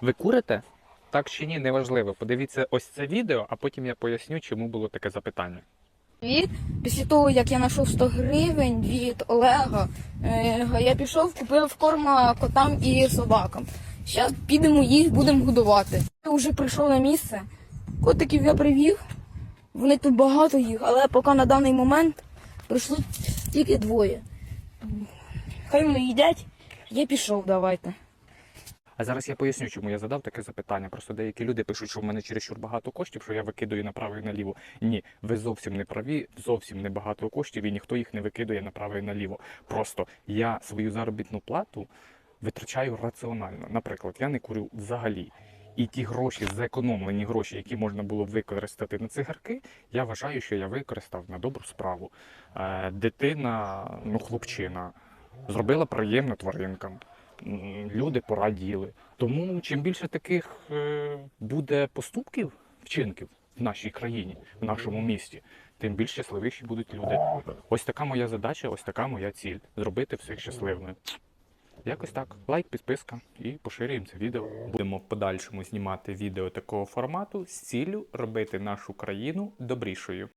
Ви курите? Так чи ні, неважливо. Подивіться ось це відео, а потім я поясню, чому було таке запитання. Привіт. Після того, як я знайшов 100 гривень від Олега, е, я пішов, купив корма котам і собакам. Зараз підемо їх, будемо годувати. Я вже прийшов на місце. Котиків я привів. Вони тут багато їх, але поки на даний момент прийшло тільки двоє. Хай вони їдять, я пішов, давайте. А зараз я поясню, чому я задав таке запитання. Просто деякі люди пишуть, що в мене чересчур багато коштів, що я викидаю направо і наліво. Ні, ви зовсім не праві, зовсім не багато коштів, і ніхто їх не викидує направо і наліво. Просто я свою заробітну плату витрачаю раціонально. Наприклад, я не курю взагалі. І ті гроші, зекономлені гроші, які можна було використати на цигарки, я вважаю, що я використав на добру справу. Е, дитина, ну хлопчина, зробила приємно тваринкам. Люди пораділи. Тому чим більше таких е, буде поступків, вчинків в нашій країні, в нашому місті, тим більш щасливіші будуть люди. Ось така моя задача, ось така моя ціль зробити всіх щасливими. Якось так. Лайк, підписка і поширюємо це відео. Будемо в подальшому знімати відео такого формату з ціллю робити нашу країну добрішою.